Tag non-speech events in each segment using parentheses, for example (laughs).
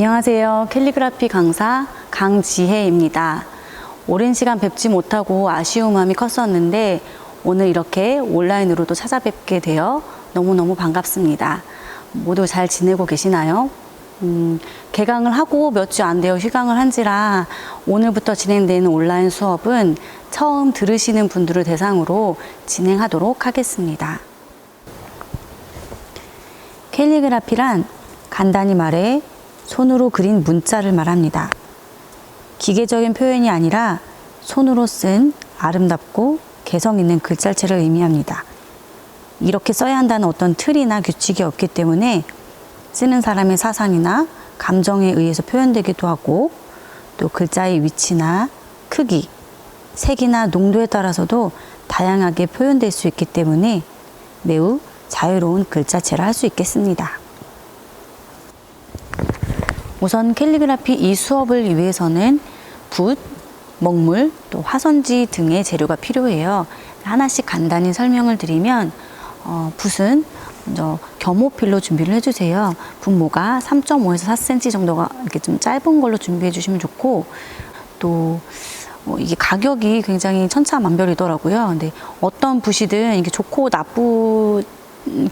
안녕하세요. 캘리그라피 강사 강지혜입니다. 오랜 시간 뵙지 못하고 아쉬운 마음이 컸었는데 오늘 이렇게 온라인으로도 찾아뵙게 되어 너무너무 반갑습니다. 모두 잘 지내고 계시나요? 음, 개강을 하고 몇 주 안 되어 휴강을 한지라 오늘부터 진행되는 온라인 수업은 처음 들으시는 분들을 대상으로 진행하도록 하겠습니다. 캘리그라피란 간단히 말해 손으로 그린 문자를 말합니다. 기계적인 표현이 아니라 손으로 쓴 아름답고 개성 있는 글자체를 의미합니다. 이렇게 써야 한다는 어떤 틀이나 규칙이 없기 때문에 쓰는 사람의 사상이나 감정에 의해서 표현되기도 하고 또 글자의 위치나 크기, 색이나 농도에 따라서도 다양하게 표현될 수 있기 때문에 매우 자유로운 글자체를 할 수 있겠습니다. 우선 캘리그라피 이 수업을 위해서는 붓, 먹물, 또 화선지 등의 재료가 필요해요. 하나씩 간단히 설명을 드리면 어, 붓은 먼저 겸호필로 준비를 해주세요. 분모가 3.5에서 4cm 정도가 이렇게 좀 짧은 걸로 준비해 주시면 좋고 또 어, 이게 가격이 굉장히 천차만별이더라고요. 근데 어떤 붓이든 이게 좋고 나쁜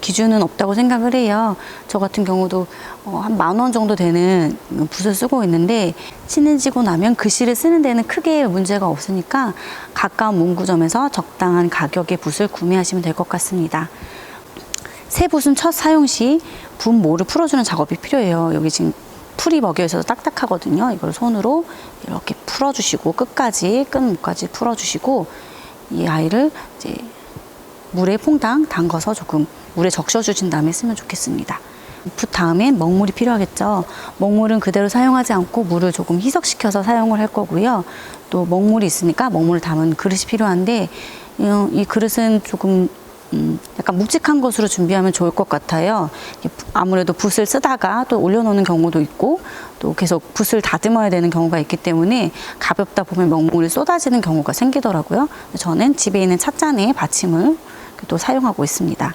기준은 없다고 생각을 해요. 저 같은 경우도 어, 한만 원 정도 되는 붓을 쓰고 있는데 친해지고 나면 글씨를 쓰는 데는 크게 문제가 없으니까 가까운 문구점에서 적당한 가격의 붓을 구매하시면 될 것 같습니다. 새 붓은 첫 사용 시 분모를 풀어주는 작업이 필요해요. 여기 지금 풀이 먹여 있어서 딱딱하거든요. 이걸 손으로 이렇게 풀어주시고 끝까지 끝목까지 풀어주시고 이 아이를 이제 물에 퐁당 담가서 조금 물에 적셔주신 다음에 쓰면 좋겠습니다. 붓 다음에 먹물이 필요하겠죠. 먹물은 그대로 사용하지 않고 물을 조금 희석시켜서 사용을 할 거고요. 또 먹물이 있으니까 먹물을 담은 그릇이 필요한데 이- 이 그릇은 조금 음, 약간 묵직한 것으로 준비하면 좋을 것 같아요. 아무래도 붓을 쓰다가 또 올려놓는 경우도 있고 또 계속 붓을 다듬어야 되는 경우가 있기 때문에 가볍다 보면 먹물이 쏟아지는 경우가 생기더라고요. 저는 집에 있는 찻잔에 받침을 또 사용하고 있습니다.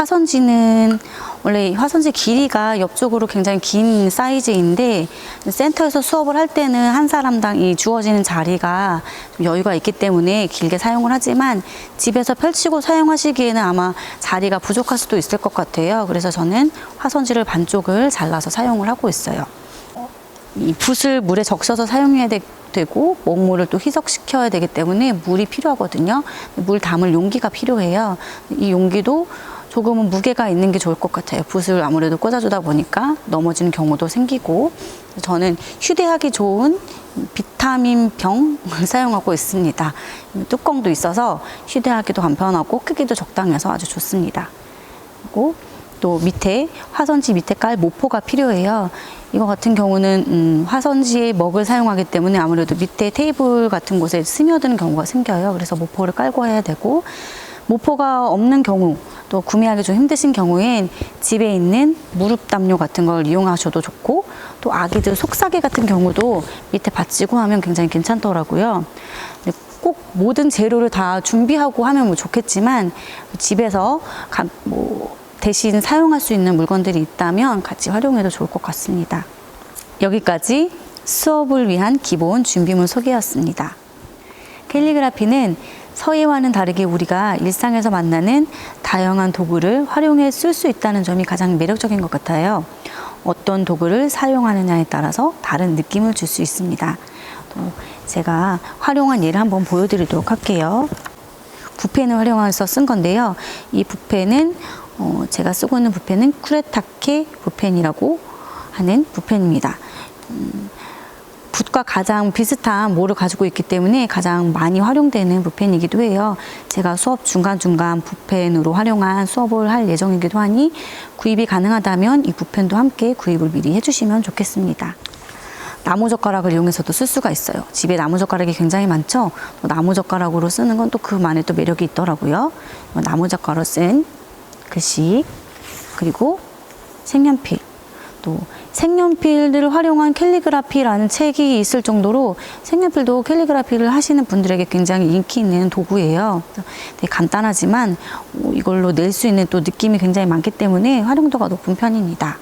화선지는 원래 화선지 길이가 옆쪽으로 굉장히 긴 사이즈인데 센터에서 수업을 할 때는 한 사람당 이 주어지는 자리가 좀 여유가 있기 때문에 길게 사용을 하지만 집에서 펼치고 사용하시기에는 아마 자리가 부족할 수도 있을 것 같아요. 그래서 저는 화선지를 반쪽을 잘라서 사용을 하고 있어요. 이 붓을 물에 적셔서 사용해야 되, 고 먹물을 또 희석시켜야 되기 때문에 물이 필요하거든요. 물 담을 용기가 필요해요. 이 용기도 조금은 무게가 있는 게 좋을 것 같아요. 붓을 아무래도 꽂아주다 보니까 넘어지는 경우도 생기고 저는 휴대하기 좋은 비타민 병을 (laughs) 사용하고 있습니다. 뚜껑도 있어서 휴대하기도 간편하고 크기도 적당해서 아주 좋습니다. 그리고 또 밑에 화선지 밑에 깔 모포가 필요해요. 이거 같은 경우는 음, 화선지에 먹을 사용하기 때문에 아무래도 밑에 테이블 같은 곳에 스며드는 경우가 생겨요. 그래서 모포를 깔고 해야 되고 모포가 없는 경우 또 구매하기 좀 힘드신 경우엔 집에 있는 무릎 담요 같은 걸 이용하셔도 좋고 또 아기들 속삭이 같은 경우도 밑에 받치고 하면 굉장히 괜찮더라고요. 꼭 모든 재료를 다 준비하고 하면 뭐 좋겠지만 집에서 가- 뭐 대신 사용할 수 있는 물건들이 있다면 같이 활용해도 좋을 것 같습니다. 여기까지 수업을 위한 기본 준비물 소개였습니다. 캘리그라피는 서예와는 다르게 우리가 일상에서 만나는 다양한 도구를 활용해 쓸 수 있다는 점이 가장 매력적인 것 같아요. 어떤 도구를 사용하느냐에 따라서 다른 느낌을 줄 수 있습니다. 또 제가 활용한 예를 한번 보여드리도록 할게요. 붓펜을 활용해서 쓴 건데요. 이 붓펜은 어, 제가 쓰고 있는 붓펜은 쿠레타케 붓펜이라고 하는 붓펜입니다. 음, 붓과 가장 비슷한 모를 가지고 있기 때문에 가장 많이 활용되는 붓펜이기도 해요. 제가 수업 중간중간 붓펜으로 활용한 수업을 할 예정이기도 하니 구입이 가능하다면 이 붓펜도 함께 구입을 미리 해주시면 좋겠습니다. 나무젓가락을 이용해서도 쓸 수가 있어요. 집에 나무젓가락이 굉장히 많죠. 또 나무젓가락으로 쓰는 건 또 그만의 또 매력이 있더라고요. 나무젓가락으로 쓴 글씨 그리고 색연필 또 색연필들을 활용한 캘리그라피라는 책이 있을 정도로 색연필도 캘리그라피를 하시는 분들에게 굉장히 인기 있는 도구예요. 되게 간단하지만 어, 이걸로 낼 수 있는 또 느낌이 굉장히 많기 때문에 활용도가 높은 편입니다.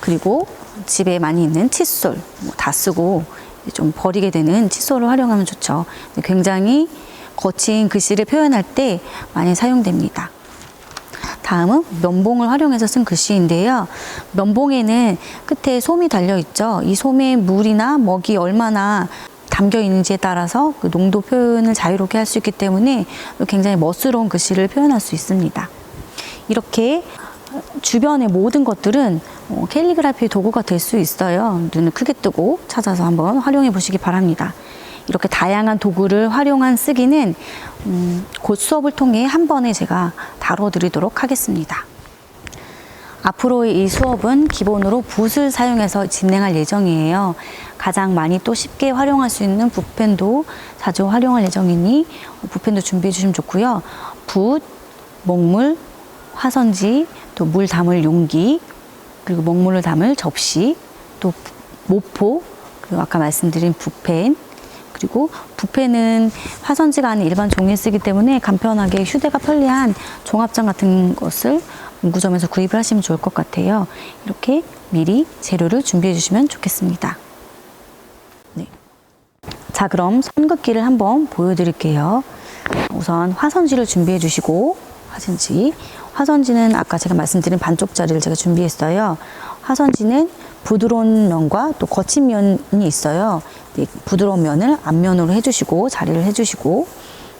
그리고 집에 많이 있는 칫솔 뭐다 쓰고 좀 버리게 되는 칫솔을 활용하면 좋죠. 굉장히 거친 글씨를 표현할 때 많이 사용됩니다. 다음은 면봉을 활용해서 쓴 글씨인데요. 면봉에는 끝에 솜이 달려 있죠. 이 솜에 물이나 먹이 얼마나 담겨 있는지에 따라서 그 농도 표현을 자유롭게 할 수 있기 때문에 굉장히 멋스러운 글씨를 표현할 수 있습니다. 이렇게 주변의 모든 것들은 어, 캘리그라피 도구가 될 수 있어요. 눈을 크게 뜨고 찾아서 한번 활용해 보시기 바랍니다. 이렇게 다양한 도구를 활용한 쓰기는 음, 곧 수업을 통해 한 번에 제가 다뤄드리도록 하겠습니다. 앞으로의 이 수업은 기본으로 붓을 사용해서 진행할 예정이에요. 가장 많이 또 쉽게 활용할 수 있는 붓펜도 자주 활용할 예정이니 붓펜도 준비해 주시면 좋고요. 붓, 먹물, 화선지, 또 물 담을 용기, 그리고 먹물을 담을 접시, 또 모포, 그리고 아까 말씀드린 붓펜, 그리고 붓펜은 화선지가 아닌 일반 종이에 쓰기 때문에 간편하게 휴대가 편리한 종합장 같은 것을 문구점에서 구입을 하시면 좋을 것 같아요. 이렇게 미리 재료를 준비해 주시면 좋겠습니다. 네. 자, 그럼 선긋기를 한번 보여드릴게요. 우선 화선지를 준비해 주시고, 화선지. 화선지는 아까 제가 말씀드린 반쪽짜리를 제가 준비했어요. 화선지는 부드러운 면과 또 거친 면이 있어요. 네, 부드러운 면을 앞면으로 해주시고, 자리를 해주시고,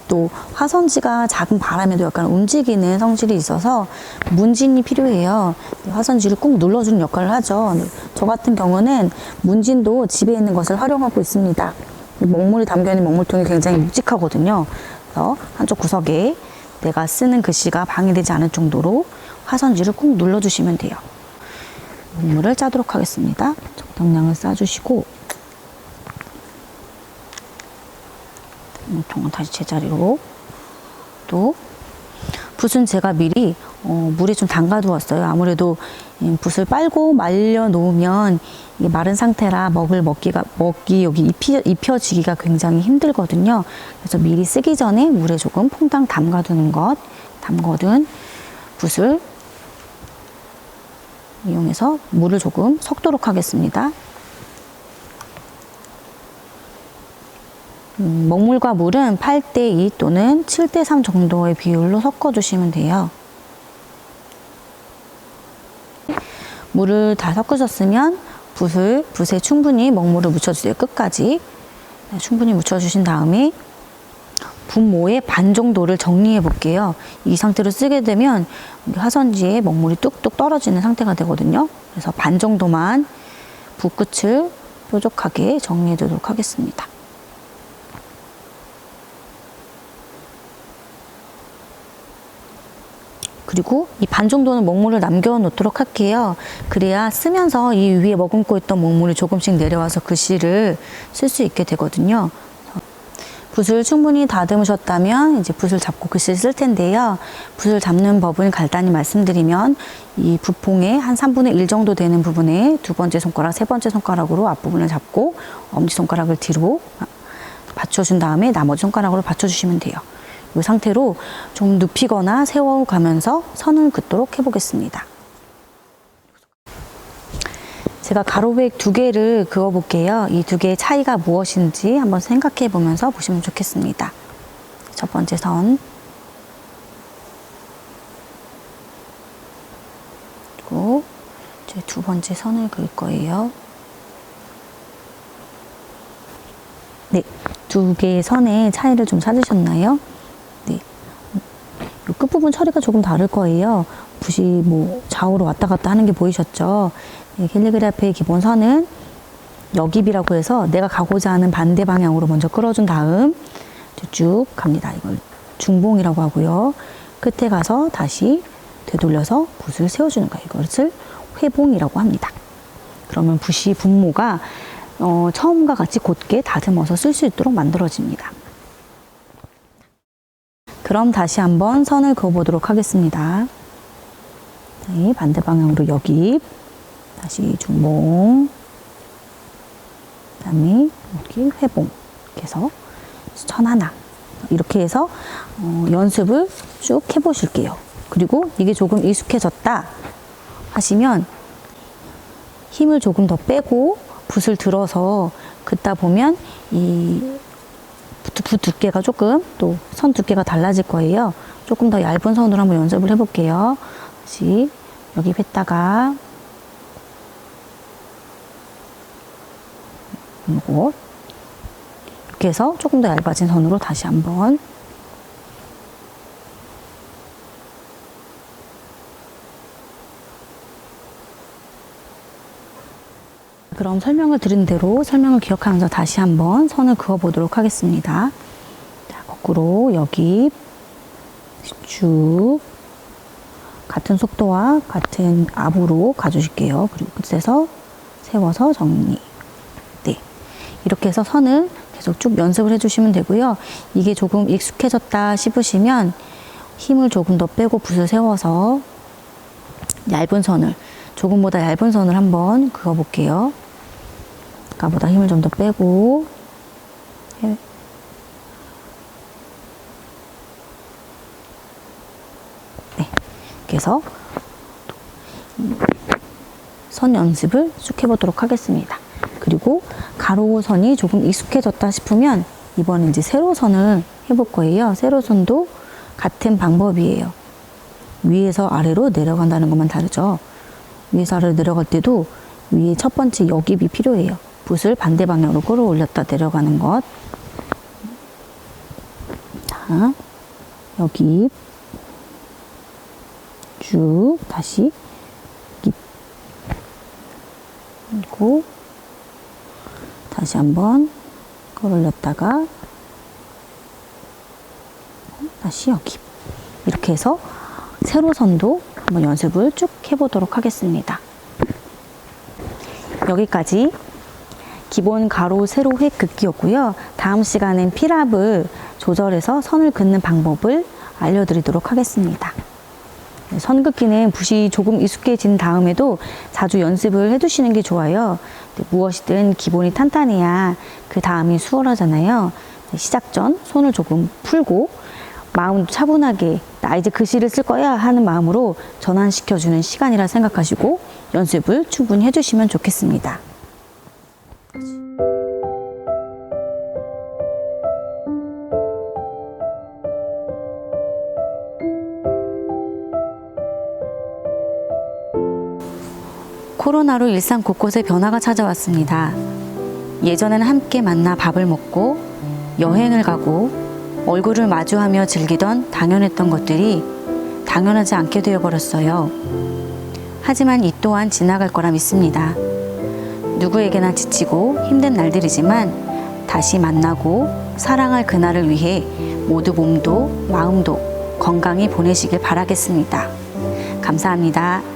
또 화선지가 작은 바람에도 약간 움직이는 성질이 있어서 문진이 필요해요. 네, 화선지를 꾹 눌러주는 역할을 하죠. 네, 저 같은 경우는 문진도 집에 있는 것을 활용하고 있습니다. 먹물이 담겨있는 먹물통이 굉장히 묵직하거든요. 그래서 한쪽 구석에 내가 쓰는 글씨가 방해되지 않을 정도로 화선지를 꾹 눌러주시면 돼요. 먹물을 짜도록 하겠습니다. 적당량을 싸주시고 통은 다시 제자리로 또 붓은 제가 미리 어, 물에 좀 담가 두었어요. 아무래도 이 붓을 빨고 말려 놓으면 마른 상태라 먹을 먹기가 먹기 여기 입히, 입혀지기가 굉장히 힘들거든요. 그래서 미리 쓰기 전에 물에 조금 퐁당 담가두는 것, 담가둔 붓을 이용해서 물을 조금 섞도록 하겠습니다. 음, 먹물과 물은 8대2 또는 7대3 정도의 비율로 섞어주시면 돼요. 물을 다 섞으셨으면 붓을, 붓에 충분히 먹물을 묻혀주세요. 끝까지. 네, 충분히 묻혀주신 다음에 분모의 반 정도를 정리해 볼게요. 이 상태로 쓰게 되면 화선지에 먹물이 뚝뚝 떨어지는 상태가 되거든요. 그래서 반 정도만 붓끝을 뾰족하게 정리해 두도록 하겠습니다. 그리고 이 반 정도는 먹물을 남겨 놓도록 할게요. 그래야 쓰면서 이 위에 머금고 있던 먹물이 조금씩 내려와서 글씨를 쓸 수 있게 되거든요. 붓을 충분히 다듬으셨다면 이제 붓을 잡고 글씨를 쓸 텐데요. 붓을 잡는 법을 간단히 말씀드리면 이 붓봉의 한 3분의 1 정도 되는 부분에 두 번째 손가락, 세 번째 손가락으로 앞부분을 잡고 엄지손가락을 뒤로 받쳐준 다음에 나머지 손가락으로 받쳐주시면 돼요. 이 상태로 좀 눕히거나 세워가면서 선을 긋도록 해보겠습니다. 제가 가로백 두 개를 그어 볼게요. 이 두 개의 차이가 무엇인지 한번 생각해 보면서 보시면 좋겠습니다. 첫 번째 선. 그리고 이제 두 번째 선을 그을 거예요. 네, 두 개의 선의 차이를 좀 찾으셨나요? 네. 이 끝부분 처리가 조금 다를 거예요. 붓이 뭐 좌우로 왔다 갔다 하는 게 보이셨죠? 네, 캘리그라피의 기본선은 여깁이라고 해서 내가 가고자 하는 반대 방향으로 먼저 끌어준 다음 쭉 갑니다. 이걸 중봉이라고 하고요. 끝에 가서 다시 되돌려서 붓을 세워주는 거예요. 이것을 회봉이라고 합니다. 그러면 붓이 분모가 어, 처음과 같이 곧게 다듬어서 쓸 수 있도록 만들어집니다. 그럼 다시 한번 선을 그어보도록 하겠습니다. 네, 반대 방향으로 여깁, 다시 중봉, 그 다음에 여기 회봉, 이렇게 해서 천 하나. 이렇게 해서 어, 연습을 쭉 해보실게요. 그리고 이게 조금 익숙해졌다 하시면 힘을 조금 더 빼고 붓을 들어서 긋다 보면 이 붓, 붓 두께가 조금 또 선 두께가 달라질 거예요. 조금 더 얇은 선으로 한번 연습을 해볼게요. 다시 여기 뺐다가 요거 이렇게 해서 조금 더 얇아진 선으로 다시 한번 그럼 설명을 드린 대로 설명을 기억하면서 다시 한번 선을 그어 보도록 하겠습니다. 자, 거꾸로 여기 쭉 같은 속도와 같은 압으로 가주실게요. 그리고 끝에서 세워서 정리. 네. 이렇게 해서 선을 계속 쭉 연습을 해주시면 되고요. 이게 조금 익숙해졌다 싶으시면 힘을 조금 더 빼고 붓을 세워서 얇은 선을, 조금보다 얇은 선을 한번 그어볼게요. 아까보다 힘을 좀 더 빼고 해- 네, 해서 선 연습을 쭉 해보도록 하겠습니다. 그리고 가로선이 조금 익숙해졌다 싶으면 이번엔 이제 세로선을 해볼 거예요. 세로선도 같은 방법이에요. 위에서 아래로 내려간다는 것만 다르죠. 위에서 아래로 내려갈 때도 위에 첫 번째 여깁이 필요해요. 붓을 반대 방향으로 끌어올렸다 내려가는 것. 자, 여기 쭉 다시 깁. 그리고 다시 한번 끌어올렸다가 다시 여기 이렇게 해서 세로선도 한번 연습을 쭉 해보도록 하겠습니다. 여기까지 기본 가로 세로 획 긋기였고요. 다음 시간엔 피랍을 조절해서 선을 긋는 방법을 알려드리도록 하겠습니다. 네, 선 긋기는 붓이 조금 익숙해진 다음에도 자주 연습을 해두시는 게 좋아요. 네, 무엇이든 기본이 탄탄해야 그 다음이 수월하잖아요. 네, 시작 전 손을 조금 풀고 마음도 차분하게 나 이제 글씨를 쓸 거야 하는 마음으로 전환시켜주는 시간이라 생각하시고 연습을 충분히 해주시면 좋겠습니다. 코로나로 일상 곳곳에 변화가 찾아왔습니다. 예전에는 함께 만나 밥을 먹고 여행을 가고 얼굴을 마주하며 즐기던 당연했던 것들이 당연하지 않게 되어버렸어요. 하지만 이 또한 지나갈 거라 믿습니다. 누구에게나 지치고 힘든 날들이지만 다시 만나고 사랑할 그날을 위해 모두 몸도 마음도 건강히 보내시길 바라겠습니다. 감사합니다.